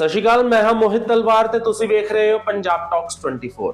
ਸਤਿ ਸ਼੍ਰੀ ਅਕਾਲ, ਮੈਂ ਹਾਂ ਮੋਹਿਤ ਤਲਵਾਰ ਤੇ ਤੁਸੀਂ ਵੇਖ ਰਹੇ ਹੋ ਪੰਜਾਬ ਟਾਕਸ 24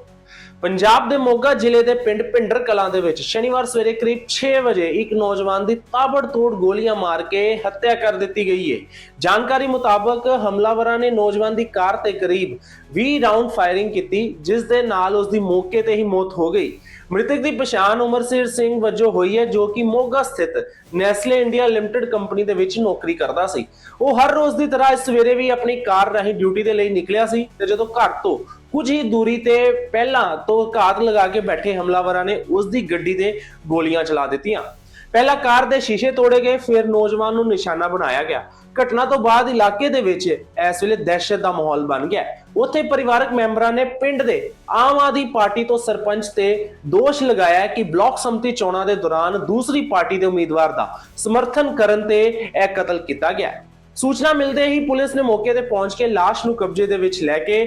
ਪੰਜਾਬ ਦੇ ਮੋਗਾ ਜ਼ਿਲ੍ਹੇ ਦੇ ਪਿੰਡ ਪਿੰਡਰ ਕਲਾਂ ਦੇ ਵਿੱਚ ਸ਼ਨੀਵਾਰ ਸਵੇਰੇ ਕਰੀਬ 6 ਵਜੇ ਇੱਕ ਨੌਜਵਾਨ ਦੀ ਤਾਬੜਤੋੜ ਗੋਲੀਆਂ ਮਾਰ ਕੇ ਹੱਤਿਆ ਕਰ ਦਿੱਤੀ ਗਈ ਹੈ ਜਾਣਕਾਰੀ ਮੁਤਾਬਕ ਹਮਲਾਵਰਾਂ ਨੇ ਨੌਜਵਾਨ ਦੀ ਕਾਰ ਤੇ ਕਰੀਬ 20 ਰਾਉਂਡ ਫਾਇਰਿੰਗ ਕੀਤੀ, ਜਿਸ ਦੇ ਨਾਲ ਉਸ ਦੀ ਮੌਕੇ ਤੇ ਹੀ ਮੌਤ ਹੋ ਗਈ। ਮ੍ਰਿਤਕ ਦੀ ਪਛਾਣ ਉਮਰਸੀਰ ਸਿੰਘ ਵਜੋਂ ਹੋਈ ਹੈ, ਜੋ ਕਿ ਮੋਗਾ ਸਥਿਤ ਨੈਸਲੇ ਇੰਡੀਆ ਲਿਮਟਿਡ ਕੰਪਨੀ ਦੇ ਵਿੱਚ ਨੌਕਰੀ ਕਰਦਾ ਸੀ। ਉਹ ਹਰ ਰੋਜ਼ ਦੀ ਤਰ੍ਹਾਂ ਇਸ ਸਵੇਰੇ ਵੀ ਆਪਣੀ ਕਾਰ ਰਾਹੀਂ ਡਿਊਟੀ ਦੇ ਲਈ ਨਿਕਲਿਆ ਸੀ ਤੇ ਜਦੋਂ ਘਰ ਤੋਂ ਕੁਝ ਹੀ ਦੂਰੀ ਤੇ ਪਹਿਲਾਂ ਤੋਂ ਘਾਤ ਲਗਾ ਕੇ ਬੈਠੇ ਹਮਲਾਵਰਾਂ ਨੇ ਉਸ ਦੀ ਗੱਡੀ ਤੇ ਗੋਲੀਆਂ ਚਲਾ ਦਿੱਤੀਆਂ। ਪਹਿਲਾਂ ਕਾਰ ਦੇ ਸ਼ੀਸ਼ੇ ਤੋੜੇ ਗਏ, ਫਿਰ ਨੌਜਵਾਨ ਨੂੰ ਨਿਸ਼ਾਨਾ ਬਣਾਇਆ ਗਿਆ। ਘਟਨਾ ਤੋਂ ਬਾਅਦ ਇਲਾਕੇ ਦੇ ਵਿੱਚ ਇਸ ਵੇਲੇ ਦਹਿਸ਼ਤ ਦਾ ਮਾਹੌਲ ਬਣ ਗਿਆ ਉੱਥੇ ਪਰਿਵਾਰਕ ਮੈਂਬਰਾਂ ਨੇ ਪਿੰਡ ਦੇ ਆਮ ਆਦਮੀ ਪਾਰਟੀ ਤੋਂ ਸਰਪੰਚ ਤੇ ਦੋਸ਼ ਲਗਾਇਆ ਕਿ ਬਲਾਕ ਸੰਮਤੀ ਚੋਣਾਂ ਦੇ ਦੌਰਾਨ ਦੂਸਰੀ ਪਾਰਟੀ ਦੇ ਉਮੀਦਵਾਰ ਦਾ ਸਮਰਥਨ ਕਰਨ ਤੇ ਇਹ ਕਤਲ ਕੀਤਾ ਗਿਆ ਸੂਚਨਾ ਮਿਲਦੇ ਹੀ ਪੁਲਿਸ ਨੇ ਮੌਕੇ ਤੇ ਪਹੁੰਚ ਕੇ ਲਾਸ਼ ਨੂੰ ਕਬਜ਼ੇ ਦੇ ਵਿੱਚ ਲੈ ਕੇ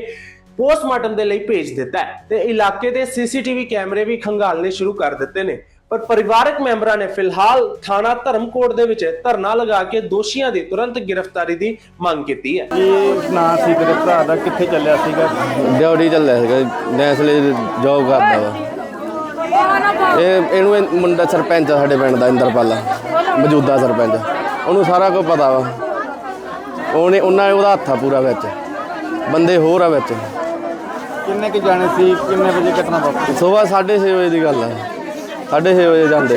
ਪੋਸਟਮਾਰਟਮ ਦੇ ਲਈ ਭੇਜ ਦਿੱਤਾ ਤੇ ਇਲਾਕੇ ਦੇ ਸੀਸੀਟੀਵੀ ਕੈਮਰੇ ਵੀ ਖੰਗਾਲਨੇ ਸ਼ੁਰੂ ਕਰ ਦਿੱਤੇ ਨੇ। ਪਰ ਪਰਿਵਾਰਕ ਮੈਂਬਰਾਂ ਨੇ ਫਿਲਹਾਲ ਥਾਣਾ ਧਰਮਕੋਟ ਦੇ ਵਿੱਚ ਧਰਨਾ ਲਗਾ ਕੇ ਦੋਸ਼ੀਆਂ ਦੀ ਤੁਰੰਤ ਗ੍ਰਿਫਤਾਰੀ ਦੀ ਮੰਗ ਕੀਤੀ ਹੈ। ਇਹ ਨਾਂ ਸੀ ਤੇਰੇ ਭਰਾ ਦਾ ਕਿੱਥੇ ਚੱਲਿਆ ਸੀਗਾ? ਡਿਊਟੀ ਚੱਲਿਆ ਸੀਗਾ ਨੈਸਲੇ ਜੌਬ ਕਰਦਾ ਵਾ। ਇਹ ਇਹਨੂੰ ਇਹ ਮੁੰਡਾ ਸਰਪੰਚ ਆ ਸਾਡੇ ਪਿੰਡ ਦਾ ਇੰਦਰਪਾਲਾ ਮੌਜੂਦਾ ਸਰਪੰਚ। ਉਹਨੂੰ ਸਾਰਾ ਕੁਝ ਪਤਾ ਵਾ। ਉਹਨੇ ਉਹਨਾਂ ਉਹਦਾ ਹੱਥ ਆ ਪੂਰਾ ਵਿੱਚ। ਬੰਦੇ ਹੋਰ ਆ ਵਿੱਚ। ਕਿੰਨੇ ਕੁ ਜਾਣੇ ਸੀ? ਕਿੰਨੇ ਵਜੇ ਘਟਨਾ ਵਾਪਰੀ? ਸਵੇਰ 6:30 ਵਜੇ ਦੀ ਗੱਲ ਆ। 6:30 ਵਜੇ ਜਾਂਦੇ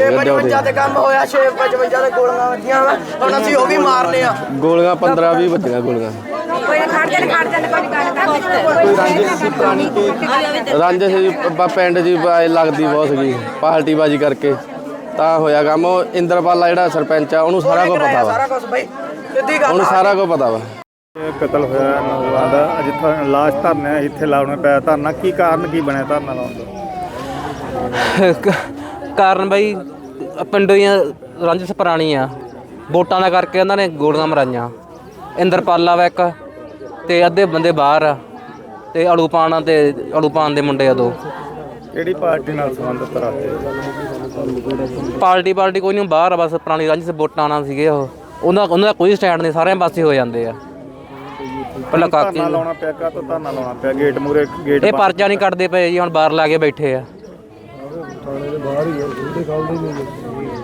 ਛੇ ਤੇ ਕੰਮ ਹੋਇਆ 6 55 ਦੇ ਗੋਲੀਆਂ ਵੱਜੀਆਂ ਵਾ। ਹੁਣ ਅਸੀਂ ਉਹ ਵੀ ਮਾਰਨੇ ਆ। ਗੋਲੀਆਂ 15 20 ਵੱਜੀਆਂ ਗੋਲੀਆਂ। ਕੋਈ ਖੜ ਜਾਣ ਖੜ ਜਾਣ ਕੋਈ ਗੱਲ ਕਰ ਕੋਈ ਰੰਜਿਸ਼ ਸੀ ਪੁਰਾਣੀ ਕੋਈ ਰਾਂਝੇ ਸੀ ਪ- ਪਿੰਡ ਜੀ ਬ- ਲੱਗਦੀ ਬਹੁਤ ਸੀਗੀ। ਪਾਰਟੀ ਬਾਜੀ ਕਰਕੇ। ਤਾਂ ਹੋਇਆ ਕੰਮ ਉਹ ਇੰਦਰਪਾਲਾ ਜਿਹੜਾ ਸਰਪੰਚ ਆ ਉਹਨੂੰ ਸਾਰਾ ਕੁਝ ਪਤਾ ਵਾ। ਸਾਰਾ ਕੁਝ ਬਈ ਸਿੱਧੀ ਗੱਲ ਉਹਨੂੰ ਸਾਰਾ ਕੁਝ ਪਤਾ ਵਾ। ਇਹ ਕਤਲ ਹੋਇਆ ਨੌਜਵਾਨ ਦਾ। ਅੱਜ ਤਾਂ ਲਾਸ਼ ਧਰਨਾ ਇੱਥੇ ਲਾਉਣੇ ਪਿਆ ਧਰਨਾ। ਕੀ ਕਾਰਨ ਕੀ ਬਣਿਆ ਧਰਨਾ ਲਾਉਣ ਦਾ? ਕਾਰਨ ਬਈ ਪਿੰਡੋਂ ਹੀ ਰੰਜਿਸ਼ ਪੁਰਾਣੀ ਆ। ਵੋਟਾਂ ਦਾ ਕਰਕੇ ਉਹਨਾਂ ਨੇ ਗੋਲੀਆਂ ਮਰਾਈਆਂ। ਇੰਦਰਪਾਲਾ ਵਾ ਇੱਕ ਤੇ ਅੱਧੇ ਬੰਦੇ ਬਾਹਰ ਆ ਤੇ ਅਲੂਪਾਨ ਤੇ ਅਲੂਪਾਨ ਦੇ ਮੁੰਡੇ ਆ ਦੋ। ਕਿਹੜੀ ਪਾਰਟੀ ਨਾਲ ਸੰਬੰਧਿਤ ਰੱਖਦੇ ਪਾਰਟੀ ਪਾਰਟੀ ਕੋਈ ਨਹੀਂ ਬਾਹਰ ਆ ਬਸ ਪੁਰਾਣੀ ਰੰਜਿਸ਼ ਵੋਟਾਂ ਨਾਲ ਸੀਗੇ ਉਹ। ਉਹਨਾਂ ਉਹਨਾਂ ਦਾ ਕੋਈ ਸਟੈਂਡ ਨਹੀਂ ਸਾਰੇ ਪਾਸੇ ਹੋ ਜਾਂਦੇ ਆ। ਪਹਿਲਾਂ ਕਾਕੀ ਲਾਉਣਾ ਪਿਆ ਕਾ ਤਾਂ ਧਰਨਾ ਲਾਉਣਾ ਪਿਆ? ਗੇਟ ਮੂਰੇ ਗੇਟ ਇਹ ਪਰਚਾ ਨਹੀਂ ਕੱਢਦੇ ਪਏ ਜੀ ਹੁਣ ਬਾਹਰ ਲਾ ਕੇ ਬੈਠੇ ਆ।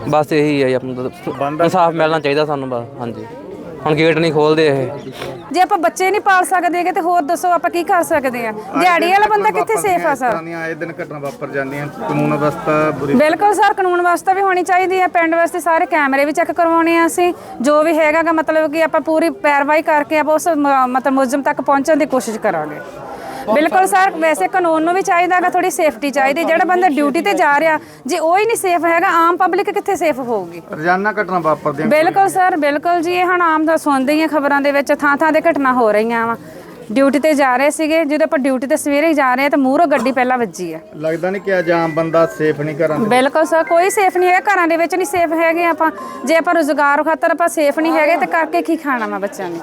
ਬਸ ਇਹੀ ਹੈ ਜੀ ਆਪਣਾ। ਇਨਸਾਫ ਮਿਲਣਾ ਚਾਹੀਦਾ ਸਾਨੂੰ ਬਸ ਹਾਂਜੀ। ਹੁਣ ਗੇਟ ਨਹੀਂ ਖੋਲਦੇ ਇਹ। ਜੇ ਆਪਾਂ ਬੱਚੇ ਨਹੀਂ ਪਾਲ ਸਕਦੇਗੇ ਤੇ ਹੋਰ ਦੱਸੋ ਆਪਾਂ ਕੀ ਕਰ ਸਕਦੇ ਆ? ਦਿਹਾੜੀ ਵਾਲਾ ਬੰਦਾ ਕਿੱਥੇ ਸੇਫ ਆ ਸਰ? ਦੀਆਂ ਆਏ ਦਿਨ ਘਟਨਾ ਵਾਪਰ ਜਾਂਦੀਆਂ ਕਾਨੂੰਨ ਅਵਸਥਾ ਬੁਰੀ ਬਿਲਕੁਲ ਸਰ ਕਾਨੂੰਨ ਵਾਸਤੇ ਵੀ ਹੋਣੀ ਚਾਹੀਦੀ ਹੈ ਪਿੰਡ ਵਾਸਤੇ ਸਾਰੇ ਕੈਮਰੇ ਵੀ ਚੈੱਕ ਕਰਵਾਉਣੇ ਆ ਅਸੀਂ। ਜੋ ਵੀ ਹੈਗਾਗਾ ਮਤਲਬ ਕਿ ਆਪਾਂ ਪੂਰੀ ਪੈਰਵਾਈ ਕਰਕੇ ਆਪਾਂ ਉਸ ਮਤਲਬ ਮੁਲਜ਼ਮ ਤੱਕ ਪਹੁੰਚਣ ਦੀ ਕੋਸ਼ਿਸ਼ ਕਰਾਂਗੇ। ਬਿਲਕੁਲ ਸਰ ਵੈਸੇ ਕਾਨੂੰਨ ਨੂੰ ਵੀ ਚਾਹੀਦਾਗਾ ਥੋੜੀ ਸੇਫਟੀ ਚਾਹੀਦੀ ਜਿਹੜਾ ਬੰਦਾ ਡਿਊਟੀ ਤੇ ਜਾ ਰਿਹਾ ਜੇ ਉਹ ਹੀ ਨਹੀਂ ਸੇਫ ਹੈਗਾ ਆਮ ਪਬਲਿਕ ਕਿੱਥੇ ਸੇਫ ਹੋਊਗੀ? ਰੋਜ਼ਾਨਾ ਘਟਨਾ ਵਾਪਰਦੀਆਂ ਬਿਲਕੁਲ ਸਰ ਬਿਲਕੁਲ ਜੀ ਇਹ ਹੁਣ ਆਮ ਦਾ ਸੁਣਦੇ ਹੀ ਆ ਖਬਰਾਂ ਦੇ ਵਿੱਚ ਥਾਂ ਥਾਂ ਤੇ ਘਟਨਾ ਹੋ ਰਹੀਆਂ ਵਾ। ਡਿਊਟੀ ਤੇ ਜਾ ਰਹੇ ਸੀਗੇ ਜਦੋਂ ਆਪਾਂ ਡਿਊਟੀ ਤੇ ਸਵੇਰੇ ਹੀ ਜਾ ਰਹੇ ਆ ਤਾਂ ਮੂਹਰੋਂ ਗੱਡੀ ਪਹਿਲਾਂ ਵੱਜੀ ਆ। ਲੱਗਦਾ ਨਹੀਂ ਕਿ ਅੱਜ ਆਮ ਬੰਦਾ ਸੇਫ ਨਹੀਂ ਘਰਾਂ ਦੇ ਬਿਲਕੁਲ ਸਰ ਕੋਈ ਸੇਫ ਨਹੀਂ ਹੈਗਾ ਘਰਾਂ ਦੇ ਵਿੱਚ ਨਹੀਂ ਸੇਫ ਹੈਗੇ ਆਪਾਂ। ਜੇ ਆਪਾਂ ਰੋਜ਼ਗਾਰ ਖਾਤਰ ਆਪਾਂ ਸੇਫ ਨਹੀਂ ਹੈਗੇ ਤੇ ਕਰਕੇ ਕੀ ਖਾਣਾ ਵਾ ਬੱਚਿਆਂ ਨੇ?